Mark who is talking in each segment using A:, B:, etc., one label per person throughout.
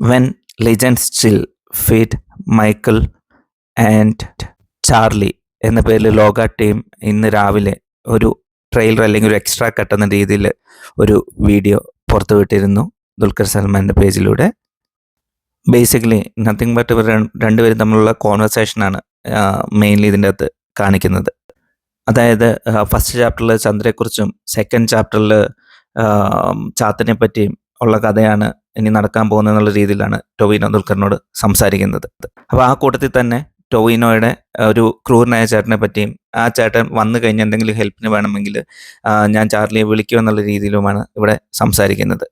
A: When legend still feed Michael and Charlie എന്ന പേരിൽ ലോക ടീം ഇന്ന് രാവിലെ ഒരു ട്രെയിലർ അല്ലെങ്കിൽ ഒരു എക്സ്ട്രാ കട്ട് രീതിയിൽ ഒരു വീഡിയോ പുറത്തുവിട്ടിരുന്നു ദുൽഖർ സൽമാന്റെ പേജിലൂടെ ബേസിക്കലി നത്തിങ് ബട്ട് ഇവർ രണ്ട് രണ്ടുപേരും തമ്മിലുള്ള കോൺവെർസേഷനാണ് മെയിൻലി ഇതിന്റെ അകത്ത് കാണിക്കുന്നത്. അതായത് ഫസ്റ്റ് ചാപ്റ്ററിൽ ചന്ദ്രയെക്കുറിച്ചും സെക്കൻഡ് ചാപ്റ്ററിൽ ചാത്തനെ പറ്റിയും ഉള്ള കഥയാണ് ഇനി നടക്കാൻ പോകുന്നത് എന്നുള്ള രീതിയിലാണ് ടൊവിനോ ദുൽഖറിനോട് സംസാരിക്കുന്നത്. അപ്പോൾ ആ കൂട്ടത്തിൽ തന്നെ ടൊവിനോയുടെ ഒരു ക്രൂരനായ ചേട്ടനെ പറ്റിയും ആ ചേട്ടൻ വന്നു കഴിഞ്ഞ് എന്തെങ്കിലും ഹെൽപ്പിന് വേണമെങ്കിൽ ഞാൻ ചാർലിയെ വിളിക്കുക എന്നുള്ള രീതിയിലുമാണ് ഇവിടെ സംസാരിക്കുന്നത്.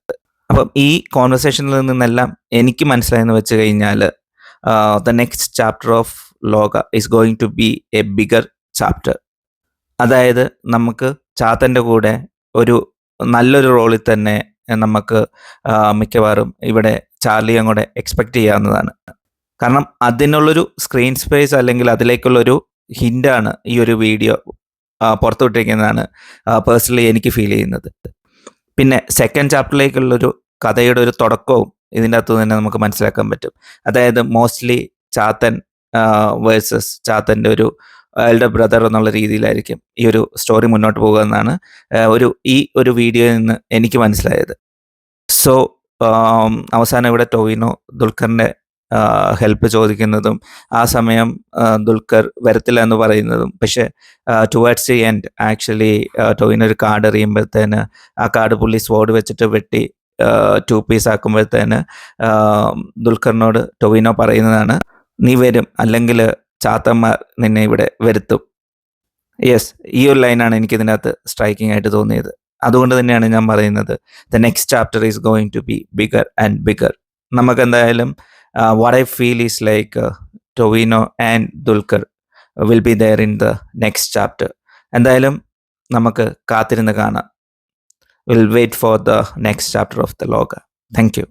A: അപ്പം ഈ കോൺവെർസേഷനിൽ നിന്നെല്ലാം എനിക്ക് മനസ്സിലായെന്ന് വെച്ച് കഴിഞ്ഞാൽ the next chapter of Lokah is going to be a bigger chapter അതായത് നമുക്ക് ചാത്തന്റെ കൂടെ ഒരു നല്ലൊരു റോളിൽ തന്നെ നമുക്ക് മിക്കവാറും ഇവിടെ ചാർലിയും കൂടെ എക്സ്പെക്റ്റ് ചെയ്യാവുന്നതാണ്. കാരണം അതിനുള്ളൊരു സ്ക്രീൻ സ്പേസ് അല്ലെങ്കിൽ അതിലേക്കുള്ളൊരു ഹിന്റാണ് ഈ ഒരു വീഡിയോ പുറത്തുവിട്ടിരിക്കുന്നതാണ് പേഴ്സണലി എനിക്ക് ഫീൽ ചെയ്യുന്നത്. പിന്നെ സെക്കൻഡ് ചാപ്റ്ററിലേക്കുള്ളൊരു കഥയുടെ ഒരു തുടക്കവും ഇതിന്റെ അകത്ത് തന്നെ നമുക്ക് മനസ്സിലാക്കാൻ പറ്റും. അതായത് മോസ്റ്റ്ലി ചാത്തൻ വേഴ്സസ് ചാത്തന്റെ ഒരു എൽഡർ ബ്രദർ എന്നുള്ള രീതിയിലായിരിക്കും ഈ ഒരു സ്റ്റോറി മുന്നോട്ട് പോകുക എന്നാണ് ഒരു ഈ ഒരു വീഡിയോയിൽ നിന്ന് എനിക്ക് മനസ്സിലായത്. സോ അവസാനം ഇവിടെ ടോവിനോ ദുൽഖറിന്റെ ഹെൽപ്പ് ചോദിക്കുന്നതും ആ സമയം ദുൽഖർ വരത്തില്ല എന്ന് പറയുന്നതും പക്ഷെ towards the end actually Tovino ഒരു കാർഡ് എറിയുമ്പോഴത്തേന് ആ കാർഡ് പുള്ളി സ്വോർഡ് വെച്ചിട്ട് വെട്ടി ടു പീസ് ആക്കുമ്പോഴത്തേന് ദുൽഖറിനോട് ടൊവിനോ പറയുന്നതാണ് നീ വരും അല്ലെങ്കിൽ ചാത്തന്മാർ നിന്നെ ഇവിടെ വരുത്തും. യെസ് ഈ ഒരു ലൈനാണ് എനിക്ക് ഇതിനകത്ത് സ്ട്രൈക്കിംഗ് ആയിട്ട് തോന്നിയത്. അതുകൊണ്ട് തന്നെയാണ് ഞാൻ പറയുന്നത് the next chapter is going to be bigger and bigger നമുക്ക് എന്തായാലും what I feel is like Tovino and Dulquer will be there in the next chapter എന്തായാലും നമുക്ക് കാത്തിരുന്ന് കാണാം. Will wait for the next chapter of the Lokah thank you